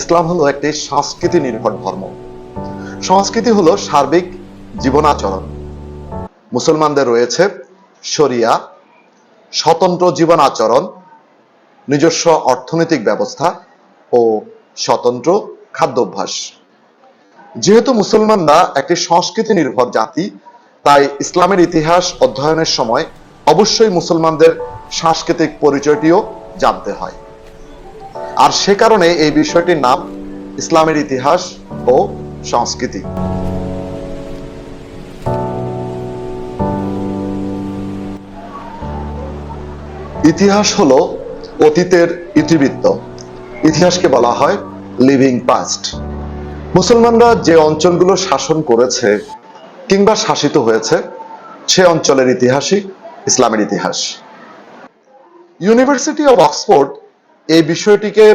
ইসলাম হলো একটি সংস্কৃতি নির্ভর ধর্ম। সংস্কৃতি হলো সার্বিক জীবনাচরণ। মুসলমানদের রয়েছে শরিয়া, স্বতন্ত্র জীবন আচরণ নিজস্ব অর্থনৈতিক ব্যবস্থা ও স্বতন্ত্র খাদ্যাভ্যাস। যেহেতু মুসলমানরা একটি সংস্কৃতি নির্ভর জাতি, তাই ইসলামের ইতিহাস অধ্যয়নের সময় অবশ্যই মুসলমানদের সাংস্কৃতিক পরিচয়টিও জানতে হয়। আর সে কারণে এই বিষয়টির নাম ইসলামের ইতিহাস ও সংস্কৃতি। ইতিহাস হলো অতীতের ইতিবৃত্ত। ইতিহাসকে বলা হয় লিভিং পাস্ট মুসলমানরা যে অঞ্চলগুলো শাসন করেছে কিংবা শাসিত হয়েছে, সে অঞ্চলের ইতিহাসই ইসলামের ইতিহাস। ইউনিভার্সিটি অফ অক্সফোর্ড এই বিষয়টিকে,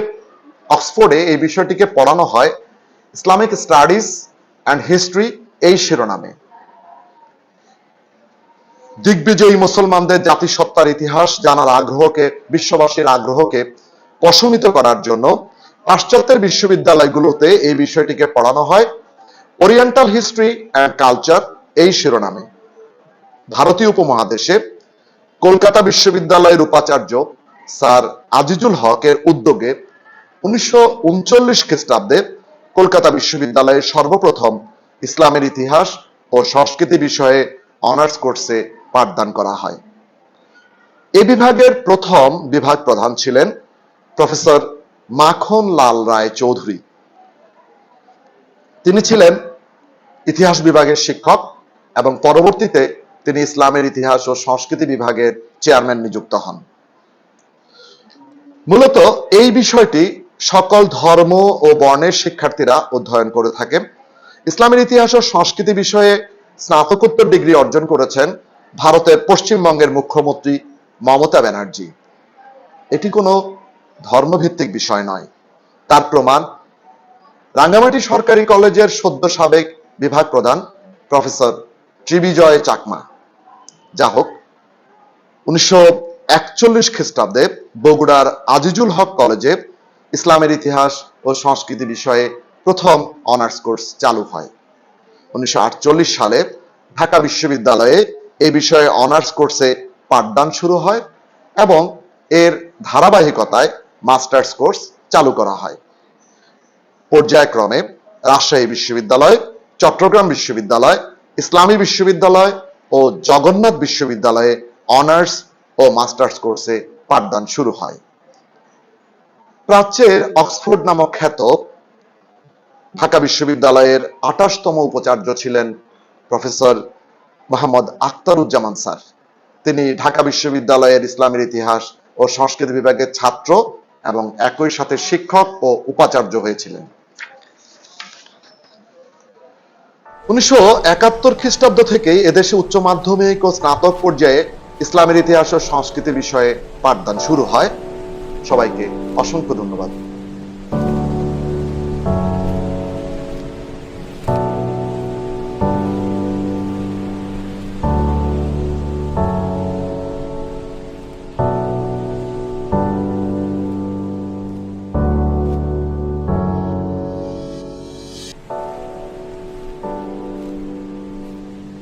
অক্সফোর্ডে এই বিষয়টিকে পড়ানো হয়, ইসলামিক স্টাডিজ অ্যান্ড হিস্ট্রি এই শিরোনামে। দিগ্বিজয়ী মুসলমানদের জাতিসত্তার ইতিহাস জানার আগ্রহকে, বিশ্ববাসীর আগ্রহকে প্রশমিত করার জন্য পাশ্চাত্যের বিশ্ববিদ্যালয়গুলোতে এই বিষয়টিকে পড়ানো হয়। ওরিয়েন্টাল হিস্ট্রি অ্যান্ড কালচার এই শিরোনামে। ভারতীয় উপমহাদেশে কলকাতা বিশ্ববিদ্যালয়ের উপাচার্য স্যার আজিজুল হকের উদ্যোগে উনিশশো উনচল্লিশ খ্রিস্টাব্দে কলকাতা বিশ্ববিদ্যালয়ে সর্বপ্রথম ইসলামের ইতিহাস ও সংস্কৃতি বিষয়ে অনার্স কোর্সে পাঠদান করা হয়। এ বিভাগের প্রথম বিভাগ প্রধান ছিলেন প্রফেসর মাখন লাল রায় চৌধুরী। তিনি ছিলেন ইতিহাস বিভাগের শিক্ষক এবং পরবর্তীতে তিনি ইসলামের ইতিহাস ও সংস্কৃতি বিভাগের চেয়ারম্যান নিযুক্ত হন। মূলত এই বিষয়টি সকল ধর্ম ও বর্ণের শিক্ষার্থীরা অধ্যয়ন করে থাকে। ইসলামের ইতিহাস ও সংস্কৃতি বিষয়ে স্নাতকোত্তর ডিগ্রি অর্জন করেছেন ভারতের পশ্চিমবঙ্গের মুখ্যমন্ত্রী মমতা ব্যানার্জি। এটি কোনো ধর্মভিত্তিক বিষয় নয়। তার প্রমাণ রাঙ্গামাটি সরকারি কলেজের সদ্য সাবেক বিভাগ প্রধান প্রফেসর ত্রিবিজয় চাকমা। যা হোক উনিশশো একচল্লিশ খ্রিস্টাব্দে বগুড়ার আজিজুল হক কলেজে ইসলামের ইতিহাস ও সংস্কৃতি বিষয়ে প্রথম অনার্স কোর্স চালু হয়। উনিশশো আটচল্লিশ সালে ঢাকা বিশ্ববিদ্যালয়ে এই বিষয়ে অনার্স কোর্সে পাঠদান শুরু হয় এবং এর ধারাবাহিকতায় মাস্টার্স কোর্স চালু করা হয়। পর্যায়ক্রমে রাজশাহী বিশ্ববিদ্যালয়, চট্টগ্রাম বিশ্ববিদ্যালয়, ইসলামী বিশ্ববিদ্যালয় ও জগন্নাথ বিশ্ববিদ্যালয়ে অনার্স ও মাস্টার্স কোর্সে পাঠদান শুরু হয়। প্রাচ্যের অক্সফোর্ড নামক খ্যাত ঢাকা বিশ্ববিদ্যালয়ের আঠাশতম উপাচার্য ছিলেন প্রফেসর মোহাম্মদ আখতারুজ্জামান স্যার। তিনি ঢাকা বিশ্ববিদ্যালয়ের ইসলামের ইতিহাস ও সংস্কৃতি বিভাগের ছাত্র এবং একই সাথে শিক্ষক ও উপাচার্য হয়েছিলেন। উনিশশো একাত্তর খ্রিস্টাব্দ থেকেই এদেশে উচ্চ মাধ্যমিক ও স্নাতক পর্যায়ে ইসলামের ইতিহাস ও সংস্কৃতি বিষয়ে পাঠদান শুরু হয়। সবাইকে অসংখ্য ধন্যবাদ।